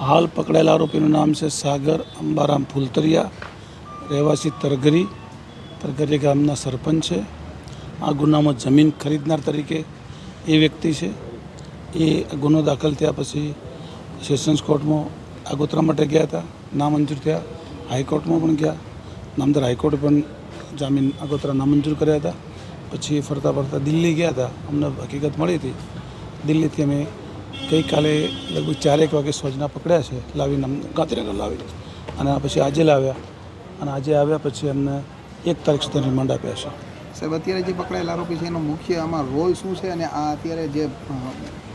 હાલ પકડાયેલા આરોપીનું નામ છે સાગર અંબારામ ફૂલતરિયા, રહેવાસી તરગરી. તરગરી ગામના સરપંચ છે. આ ગુનામાં જમીન ખરીદનાર તરીકે એ વ્યક્તિ છે. એ ગુનો દાખલ થયા પછી સેશન્સ કોર્ટમાં આગોતરા માટે ગયા હતા. નામંજૂર થયા. હાઈકોર્ટમાં પણ ગયા. નામદાર હાઈકોર્ટે પણ જામીન આગોતરા નામંજૂર કર્યા હતા. પછી ફરતા ફરતા દિલ્હી ગયા હતા. અમને હકીકત મળી હતી. દિલ્હીથી અમે ગઈકાલે લગભગ ચારેક વાગે સોજના પકડ્યા છે લાવીને ગાંધીનગર લાવી. અને આ પછી આજે લાવ્યા. અને આજે આવ્યા પછી એમને એક તારીખ સુધી રિમાન્ડ આપ્યા છે. સાહેબ અત્યારે જે પકડાયેલા આરોપી છે એનો મુખ્ય આમાં રોલ શું છે? અને આ અત્યારે જે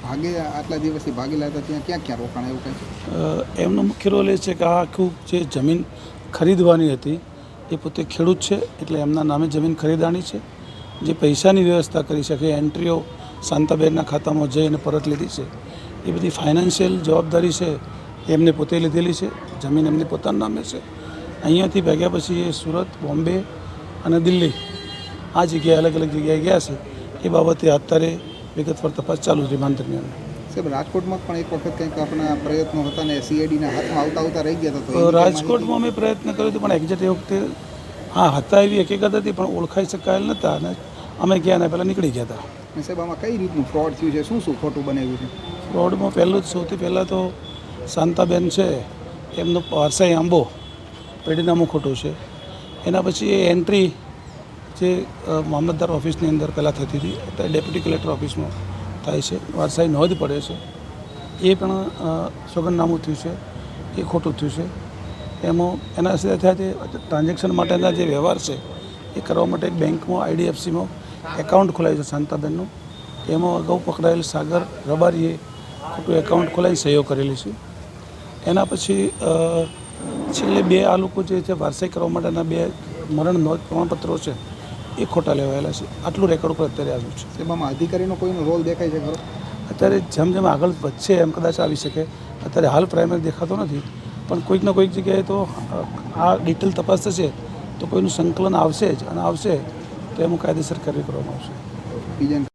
ભાગે આટલા દિવસથી ભાગેલા હતા ત્યાં ક્યાં ક્યાં રોકાણ એવું કહે છે? એમનો મુખ્ય રોલ એ છે કે આ આખું જે જમીન ખરીદવાની હતી એ પોતે ખેડૂત છે એટલે એમના નામે જમીન ખરીદવાની છે. જે પૈસાની વ્યવસ્થા કરી શકે એન્ટ્રીઓ શાંતાબેનના ખાતામાં જઈ અને પરત લીધી છે. એ બધી ફાઇનાન્શિયલ જવાબદારી છે એમને પોતે લીધેલી છે જમીન એમને પોતાના નામે છે. અહીંયાથી ભાગ્યા પછી એ સુરત બોમ્બે અને દિલ્હી આ જગ્યાએ અલગ અલગ જગ્યાએ ગયા છે. એ બાબતે અત્યારે વિગતવાર તપાસ ચાલુ છે રિમાન્ડ દરમિયાન. સાહેબ રાજકોટમાં પણ એક વખત કંઈક આપણા પ્રયત્નો હતા ને સીઆઈડીના હાથમાં આવતા આવતા રહી ગયા હતા તો રાજકોટમાં અમે પ્રયત્ન કર્યો હતો પણ એક્ઝેક્ટ એ વખતે હા હતા એવી હકીકત હતી પણ ઓળખાઈ શકાયેલ નહોતા અને અમે ગયા ને પહેલાં નીકળી ગયા હતા. સાહેબ આમાં કઈ રીતનું ફ્રોડ થયું છે? શું શું ખોટું બનાવ્યું છે? ફ્રોડમાં પહેલું જ સૌથી પહેલાં તો શાંતાબેન છે એમનો વારસાઈ આંબો પેઢીનામું ખોટું છે. એના પછી એ એન્ટ્રી જે મામલતદાર ઓફિસની અંદર પહેલાં થતી હતી અત્યારે ડેપ્યુટી કલેક્ટર ઓફિસમાં થાય છે. વારસાઈ નોંધ પડે છે. એ પણ સોગંદનામું થયું છે. એ ખોટું થયું છે. એમાં એના સિવાય થયા તે ટ્રાન્ઝેક્શન માટેના જે વ્યવહાર છે એ કરવા માટે બેંકમાં આઈડીએફસીમાં એકાઉન્ટ ખોલાવ્યું છે શાંતાબેનનું એમાં અગાઉ પકડાયેલ સાગર રબારીએ ખોટું એકાઉન્ટ ખોલાવી સહીઓ કરેલી છે. એના પછી છેલ્લે બે આ લોકો જે છે વારસાઈ કરવા માટેના બે મરણ નોંધ પ્રમાણપત્રો છે એ ખોટા લેવાયેલા છે. આટલું રેકોર્ડ પર અત્યારે આવ્યું છે. તેમાં અધિકારીનો કોઈનો રોલ દેખાય છે ખરો? અત્યારે જેમ જેમ આગળ વધશે એમ કદાચ આવી શકે. અત્યારે હાલ પ્રાઇમરી દેખાતો નથી. પણ કોઈક ને કોઈક જગ્યાએ તો આ ડિટેલ તપાસ થશે તો કોઈનું સંકલન આવશે જ અને આવશે. તો કાયદેસર કાર્ય કરવામાં આવશે. બીજા